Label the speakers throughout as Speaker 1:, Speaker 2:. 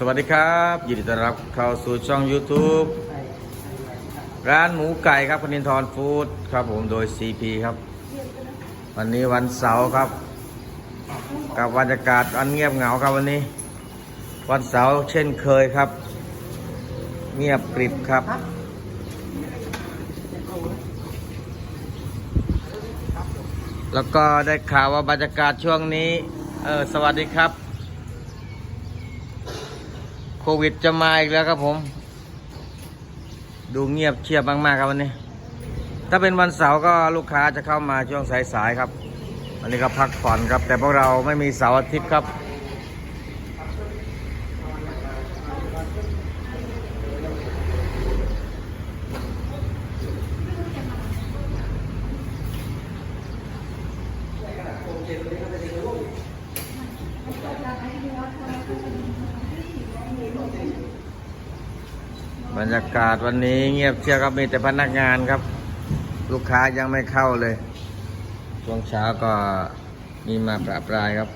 Speaker 1: สวัสดีครับยินดีต้อนรับเข้าสู่ช่อง YouTube ร้านหมูไก่ครับพนินทรฟู้ดครับผมโดย CP ครับ วันนี้วันเสาร์ครับ กับบรรยากาศอันเงียบเหงาครับวันนี้ วันเสาร์เช่นเคยครับ เงียบกริบครับ แล้วก็ได้ข่าวว่าบรรยากาศช่วงนี้เออสวัสดีครับ ควิดจะมาอีกแล้วครับผม ดูเงียบเชียบมากๆครับวันนี้ ถ้าเป็นวันเสาร์ก็ลูกค้าจะเข้ามาช่วงสายๆครับ วันนี้ก็พักผ่อนครับ แต่พวกเราไม่มีเสาร์อาทิตย์ครับากาศวันนี้เงียบเชียบครับมีแต่พนักงานครับ ลูกค้ายังไม่เข้าเลย ช่วงเช้าก็มีมาประปรายครับ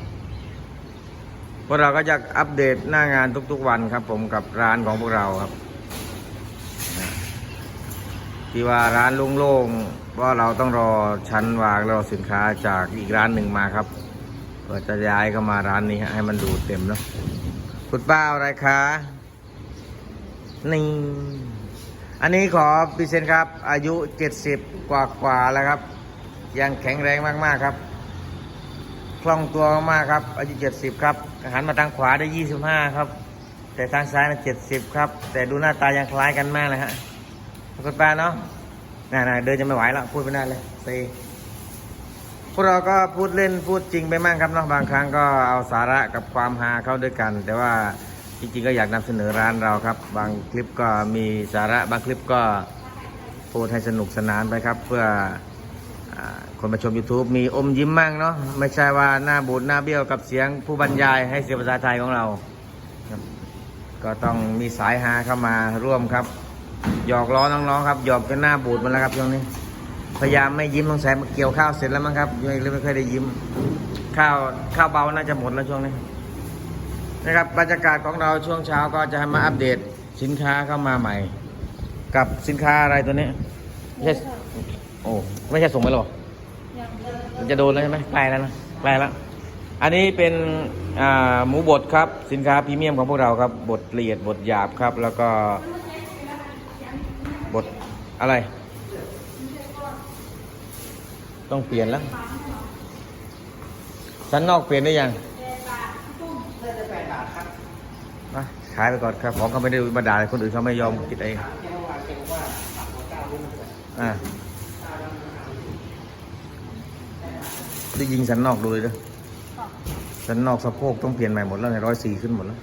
Speaker 1: พวกเราก็จะอัปเดตหน้างานทุกๆวันครับ ผมกับร้านของพวกเราครับที่ว่าร้านโล่งๆเพราะเราต้องรอชั้นวางรอสินค้าจากอีกร้านหนึ่งมาครับเพื่อจะย้ายเข้ามาร้านนี้ให้มันดูเต็มเนาะคุณป้าอาอะไรคะ นี่ อันนี้ขอพิเศษครับ อายุ70กว่ากว่าๆแล้วครับ ยังแข็งแรงมากๆครับ คล่องตัวมากครับ อายุ70ครับ หันมาทางขวาได้25ครับ แต่ทางซ้ายนะ70ครับ แต่ดูหน้าตายังคล้ายกันมากเลยฮะคุณป้าเนาะน่าๆเดินจะไม่ไหวแล้วพูดไม่ได้เลยเซพวกเราก็พูดเล่นพูดจริงไปมั่งครับเนาะบางครั้งก็เอาสาระกับความฮาเข้าด้วยกัน แต่ว่า จริงๆก็อยากนำเสนอร้านเราครับ บางคลิปก็มีสาระบางคลิปก็พูดให้สนุกสนานไปครับ เพื่ออคนมาชม YouTube มีอมยิ้มมั่งเนาะไม่ใช่ว่าหน้าบูดหน้าเบี้ยวกับเสียงผู้บรรยายให้เสียงภาษาไทยของเรา ก็ต้องมีสายฮาเข้ามาร่วมครับหยอกล้อน้องๆครับหยอกจนหน้าบูดมาแล้วครับช่วงนี้พยายามไม่ยิ้มสงสัยมาเกี่ยวข้าวเสร็จแล้วมั้งครับยังเลยไม่เคอยได้ยิ้ม ข้าวข้าวเบาน่าจะหมดแล้วช่วงนี้ นะครับบรรยากาศของเราช่วงเช้าก็จะมาอัปเดตสินค้าเข้ามาใหม่ กับสินค้าอะไรตัวนี้ไม่ใช่โอ้ไม่ใช่ส่งไปหรอมันจะโดนแล้วใช่ไหมใกล้แล้วนะใกล้แล้วอันนี้เป็นอ่าหมูบดครับ สินค้าพรีเมียมของพวกเราครับบดละเอียดบดหยาบครับ แล้วก็บดอะไร ต้องเปลี่ยนแล้วสันนอกเปลี่ยนได้ยัง มา ขายไปก่อนครับของก็ไม่ได้มาด่าคนอื่นเขาไม่ยอมคิดเองอ่าได้ยิงสันนอกดูเลยเด้อสันนอกสะโพกต้องเปลี่ยนใหม่หมดแล้วไงร้อยสี่ขึ้นหมดแล้ว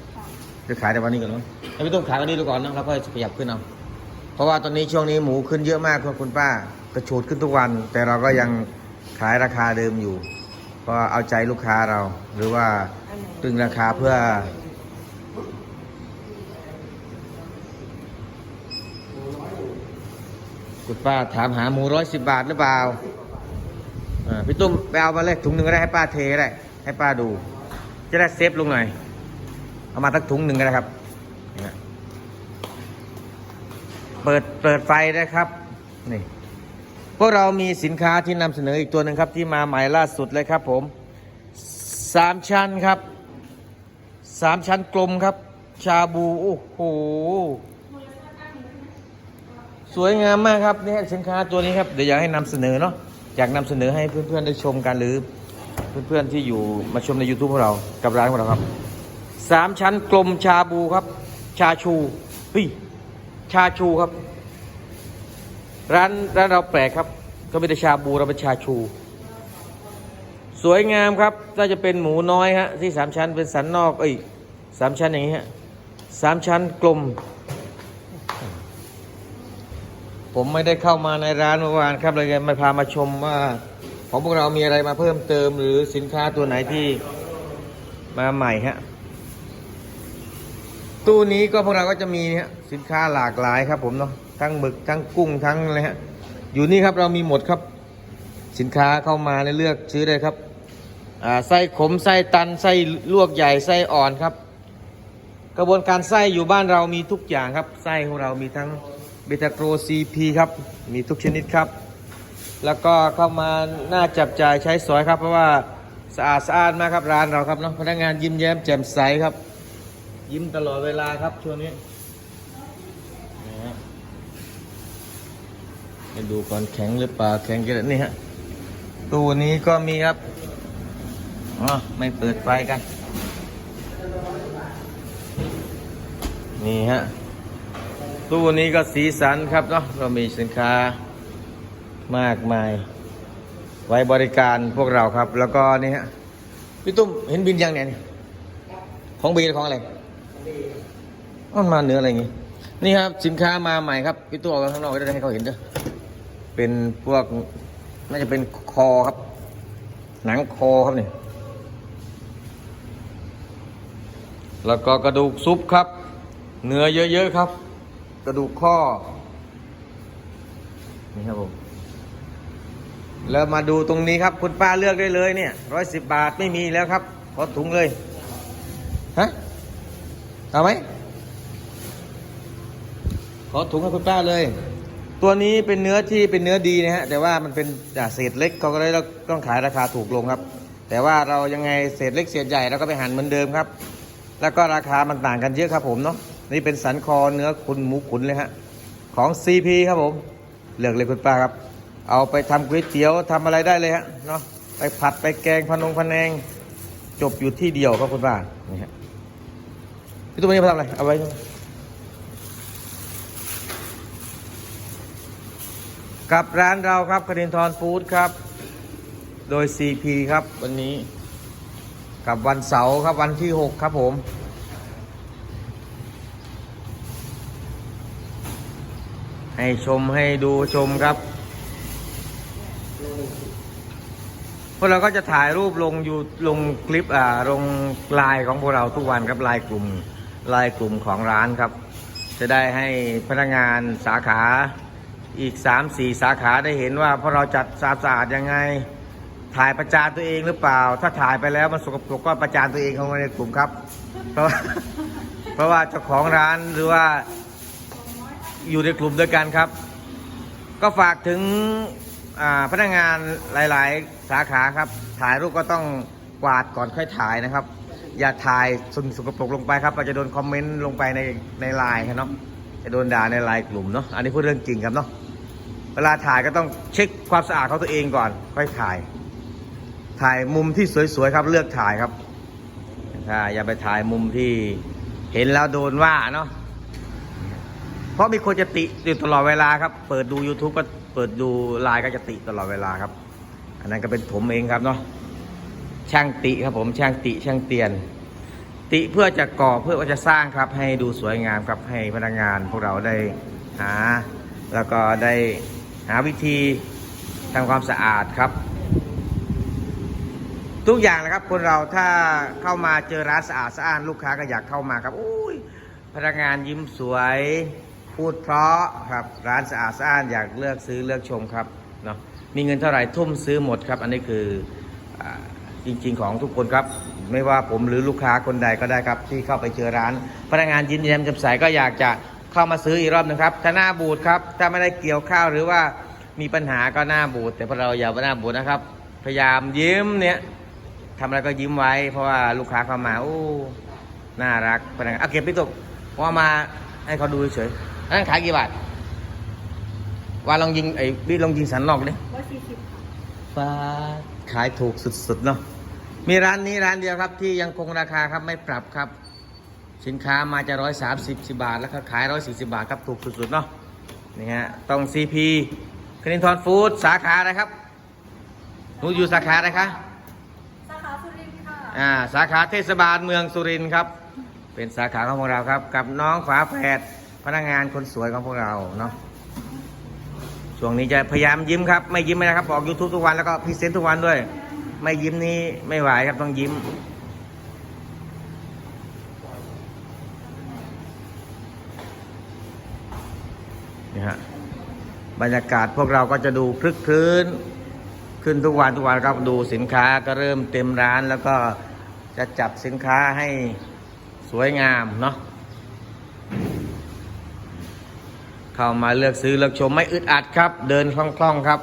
Speaker 1: จะขายแต่วันนี้ก่อนเนาะแล้วไม่ต้องขายวันนี้ดูก่อนนะแล้วก็ขยับขึ้นเอาเพราะว่าตอนนี้ช่วงนี้หมูขึ้นเยอะมากครับคุณป้ากระโฉดขึ้นทุกวัน แต่เราก็ยังขายราคาเดิมอยู่ ก็เอาใจลูกค้าเรา หรือว่าตึงราคาเพื่อ คุณป้าถามหาหมูร้อยสิบบาทหรือเปล่าพี่ตุ้มไปเอามาเลยถุงหนึ่งก็ได้ให้ป้าเทได้ให้ป้าดู จะได้เซฟลงหน่อย เอามาสักถุงหนึ่งก็ได้ครับ เปิดเปิดไฟได้ครับนี่พวกเรามีสินค้าที่นำเสนออีกตัวหนึ่งครับ ที่มาใหม่ล่าสุดเลยครับผมสามชั้นครับสามชั้นกลมครับ ชาบู โอ้โห สวยงามมากครับนี่สินค้าตัวนี้ครับเดี๋ยวอยากให้นำเสนอเนาะอยากนำเสนอให้เพื่อนๆได้ชมกันหรือเพื่อนๆที่อยู่มาชมใน YouTube ของเรากับร้านของเราครับสามชั้นกลมชาบูครับ ชาชูเฮ้ยชาชูครับ ร้านร้านเราแปลกครับก็ไม่ได้ชาบูเราเป็นชาชู สวยงามครับน่าจะเป็นหมูน้อยฮะที่สามชั้นเป็นสันนอกเอ้ยสามชั้นอย่างนี้ฮะสามชั้นกลม ผมไม่ได้เข้ามาในร้านเมื่อวานครับเลยไม่พามาชมว่าของพวกเรามีอะไรมาเพิ่มเติมหรือสินค้าตัวไหนที่มาใหม่ฮะตู้นี้ก็พวกเราก็จะมีฮะสินค้าหลากหลายครับ ผมเนาะทั้งหมึกทั้งกุ้งทั้งอะไรฮะอยู่นี่ครับเรามีหมดครับ สินค้าเข้ามาในเลือกซื้อได้ครับไส้ขมไส้ตันไส้ลวกใหญ่ไส้อ่อนครับ กระบวนการไส้อยู่บ้านเรามีทุกอย่างครับไส้ของเรามีทั้ง เบต้าโกรซีพีครับ มีทุกชนิดครับ แล้วก็เข้ามาน่าจับจ่ายใช้สอยครับ เพราะว่าสะอาดสะอาดมากครับร้านเราครับเนาะพนักงานยิ้มแย้มแจ่มใสครับ ยิ้มตลอดเวลาครับช่วงนี้ไปดูก่อนแข็งหรือเปล่าแข็งกันนี่ฮะตู้นี้ก็มีครับอ๋อไม่เปิดไฟกัน นี่ฮะ ตู้นี้ก็สีสันครับเนาะเรามีสินค้ามากมาย ไว้บริการพวกเราครับ แล้วก็นี่ฮะพี่ตุ้มเห็นบินยังเนี่ยนี่ของบีของอะไรมันมาเนื้ออะไรอย่างงี้ นี่ครับสินค้ามาใหม่ครับพี่ตุ้มออกมาข้างนอกได้ให้เขาเห็นด้วยเป็นพวกน่าจะเป็นคอครับ หนังคอครับเนี่ยแล้วก็กระดูกซุปครับ เนื้อเยอะๆครับ กระดูกข้อ นี่ครับผม แล้วมาดูตรงนี้ครับ คุณป้าเลือกได้เลยเนี่ยร้อยสิบบาทไม่มีแล้วครับขอถุงเลย ฮะ เอาไหม ขอถุงให้คุณป้าเลย ตัวนี้เป็นเนื้อที่เป็นเนื้อดีนะฮะ แต่ว่ามันเป็นเศษเล็กเขาก็เลยต้องขายราคาถูกลงครับ แต่ว่าเรายังไงเศษเล็กเศษใหญ่เราก็ไปหั่นเหมือนเดิมครับ แล้วก็ราคามันต่างกันเยอะครับผมเนาะ นี่เป็นสันคอเนื้อคุณหมูขุนเลยฮะ ของ CP ครับผมเลือกเลยคุณป้าครับ เอาไปทำก๋วยเตี๋ยวทำอะไรได้เลยฮะเนาะไปผัดไปแกงพนงพะแนง จบอยู่ที่เดียวครับคุณป้านี่ฮะพี่ตุ้มนี่มาทำอะไรเอาไว้กับร้านเราครับคดินทรฟู้ดครับ โดย CP ครับวันนี้ กับวันเสาร์ครับวันที่ 6 ครับผม ให้ชมให้ดูชมครับ พวกเราก็จะถ่ายรูปลงอยู่ลงคลิปอ่าลงไลน์ของพวกเราทุกวันครับไลน์กลุ่มไลน์กลุ่มของร้านครับ จะได้ให้พนักงานสาขาอีก 3-4 สาขาได้เห็นว่าพวกเราจัดสะอาดยังไงถ่ายประจานตัวเองหรือเปล่า ถ้าถ่ายไปแล้วมันสกปรกก็ประจานตัวเองเข้ามาในกลุ่มครับ เพราะว่าเพราะว่าเจ้าของร้านหรือว่า อยู่ในกลุ่มด้วยกันครับ ก็ฝากถึงพนักงานหลาย ๆ สาขาครับ ถ่ายรูปก็ต้องกวาดก่อนค่อยถ่ายนะครับ อย่าถ่ายสิ่งสกปรกลงไปครับเราจะโดนคอมเมนต์ลงไปในในไลน์ครับเนาะจะโดนด่าในไลน์กลุ่มเนาะอันนี้พูดเรื่องจริงครับเนาะเวลาถ่ายก็ต้องเช็คความสะอาดของตัวเองก่อนค่อยถ่าย ถ่ายมุมที่สวยๆครับ เลือกถ่ายครับถ้าอย่าไปถ่ายมุมที่เห็นแล้วโดนว่าเนาะ เพราะมีคนจะติอยู่ตลอดเวลาครับ เปิดดู YouTube ก็เปิดดูไลน์ก็จะติตลอดเวลาครับ อันนั้นก็เป็นผมเองครับเนาะช่างติครับผมช่างติช่างเตียน ติเพื่อจะก่อเพื่อว่าจะสร้างครับ ให้ดูสวยงามครับให้พนักงานพวกเราได้หา แล้วก็ได้หาวิธีทำความสะอาดครับ ทุกอย่างนะครับ คนเราถ้าเข้ามาเจอร้านสะอาดสะอ้านลูกค้าก็อยากเข้ามาครับอุ้ยพนักงานยิ้มสวย พูดเพราะครับร้านสะอาดสะอ้านอยากเลือกซื้อเลือกชมครับเนาะมีเงินเท่าไหร่ทุ่มซื้อหมดครับ อันนี้คืออจริง ๆ ของทุกคนครับ ไม่ว่าผมหรือลูกค้าคนใดก็ได้ครับ ที่เข้าไปเจอร้าน พนักงานยิ้มแย้มแจ่มใสก็อยากจะเข้ามาซื้ออีกรอบนึงครับถ้าหน้าบูดครับถ้าไม่ได้เกี่ยวข้าวหรือว่ามีปัญหาก็หน้าบูดแต่พวกเราอย่าไปหน้าบูดนะครับ พยายามยิ้มเนี่ยทำอะไรก็ยิ้มไว้ เพราะว่าลูกค้าเข้ามาโอ้น่ารักพนักงานเอาเก็บพี่ตุกว่ามาให้เขาดูเฉย อันนั้นขายกี่บาทว่าลองยิงไอ้พี่ลองยิงสันนอกดิ
Speaker 2: ร้อยสี่สิบ
Speaker 1: ฟ้าขายถูกสุดๆเนาะมีร้านนี้ร้านเดียวครับที่ยังคงราคาครับไม่ปรับครับ สินค้ามาจะร้อยสามสิบบาท แล้วก็ขายร้อยสี่สิบาทครับถูกสุดๆเนาะนี่ฮะต้องซีพีคนินทรฟู้ดสาขาอะไรครับหนูอยู่สาขาอะไรคะ
Speaker 2: สาขาสุรินทร์ค่ะ
Speaker 1: อ่าสาขาเทศบาลเมืองสุรินทร์ครับ เป็นสาขาของพวกเราครับ กับน้องฝาแฝด พนักงานคนสวยของพวกเราเนาะช่วงนี้จะพยายามยิ้มครับ ไม่ยิ้มไม่ได้ครับออก YouTube ทุกวันแล้วก็พรีเซนต์ทุกวันด้วย ไม่ยิ้มนี้ไม่ไหวครับต้องยิ้ม นี่ฮะบรรยากาศพวกเราก็จะดูคลึกคลื้น ขึ้นทุกวันทุกวันครับดูสินค้าก็เริ่มเต็มร้านแล้วก็จะจัดสินค้าให้สวยงามเนาะ เข้ามาเลือกซื้อเลือกชมไม่อึดอัดครับ เดินคล่องๆครับ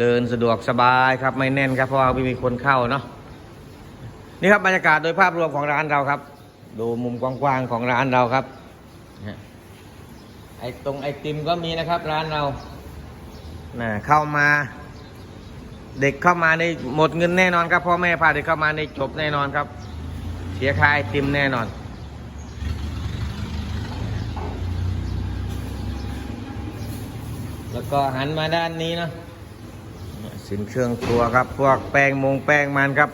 Speaker 1: เดินสะดวกสบายครับไม่แน่นครับเพราะว่าไม่มีคนเข้าเนาะนี่ครับบรรยากาศโดยภาพรวมของร้านเราครับ ดูมุมกว้างๆของร้านเราครับไอตรงไอติมก็มีนะครับร้านเราน่ะเข้ามา เด็กเข้ามาในหมดเงินแน่นอนครับพ่อแม่พาเด็กเข้ามาในจบแน่นอนครับ เสียค่าไอติมแน่นอน แล้วก็หันมาด้านนี้เนาะสินเครื่องครัวครับ พวกแป้งมงแป้งมันครับ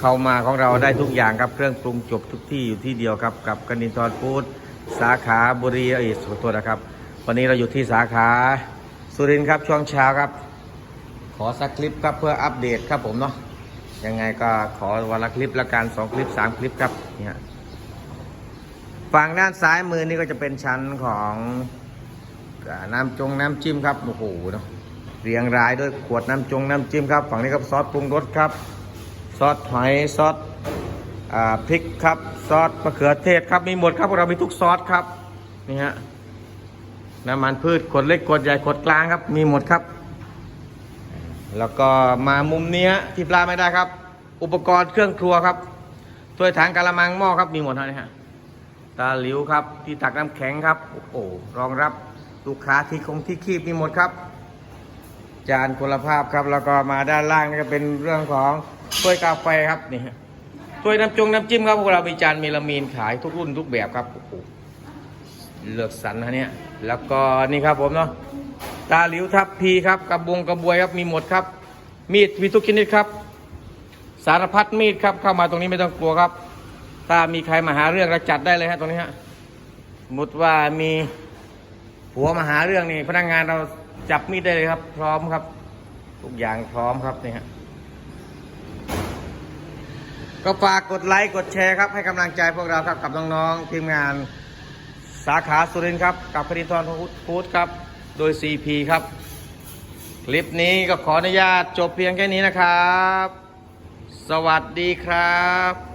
Speaker 1: เข้ามาของเราได้ทุกอย่างครับเครื่องปรุงจบทุกที่อยู่ที่เดียวครับกับกนินทรฟูดสาขาบุรีเอยสุโขทัยนะครับ วันนี้เราอยู่ที่สาขาสุรินทร์ครับช่วงเช้าครับ ขอสักคลิปครับเพื่ออัปเดตครับผมเนาะยังไงก็ขอวันละคลิปละกันสองคลิปสามคลิปครับเนี่ยฝั่งด้านซ้ายมือนี่ก็จะเป็นชั้นของ น้ำจงน้ำจิ้มครับโอ้โหเนาะเรียงรายด้วยขวดน้ำจงน้ำจิ้มครับฝั่งนี้ก็ซอสปรุงรสครับ ซอสหอยซอสอพริกครับ ซอสมะเขือเทศครับมีหมดครับพวกเรามีทุกซอสครับนี่ฮะน้ำมันพืชขวดเล็กขวดใหญ่ขวดกลางครับ มีหมดครับ แล้วก็มามุมนี้ที่พลาดไม่ได้ครับ อุปกรณ์เครื่องครัวครับถ้วยถังกะละมังหม้อครับมีหมดเท่านี้ฮะตาหลิวครับ ที่ตักน้ำแข็งครับ โอ้โหรองรับ ลูกค้าที่คงที่คีบมีหมดครับ จานคุณภาพครับ แล้วก็มาด้านล่างนี่ก็เป็นเรื่องของถ้วยกาแฟครับนี่ฮะถ้วยน้ำจงน้ำจิ้มครับพวกเรามีจานเมลามีนขายทุกรุ่นทุกแบบครับโอ้โหเลือกสรรนะเนี่ย แล้วก็นี่ครับผมเนาะตาหลิวทับพีครับกระบงกระบวยครับมีหมดครับ มีดมีทุกชนิดครับ สารพัดมีดครับเข้ามาตรงนี้ไม่ต้องกลัวครับ ถ้ามีใครมาหาเรื่องเราจัดได้เลยฮะตรงนี้ฮะสมมติว่ามี ผัวมาหาเรื่องนี่พนักงานเราจับมีดได้เลยครับ พร้อมครับ ทุกอย่างพร้อมครับนี่ฮะก็ฝากกดไลค์กดแชร์ครับ ให้กำลังใจพวกเราครับกับน้องๆทีมงานสาขาสุรินทร์ครับ กับคดินทรฟูดครับ โดย CP ครับ คลิปนี้ก็ขออนุญาตจบเพียงแค่นี้นะครับ สวัสดีครับ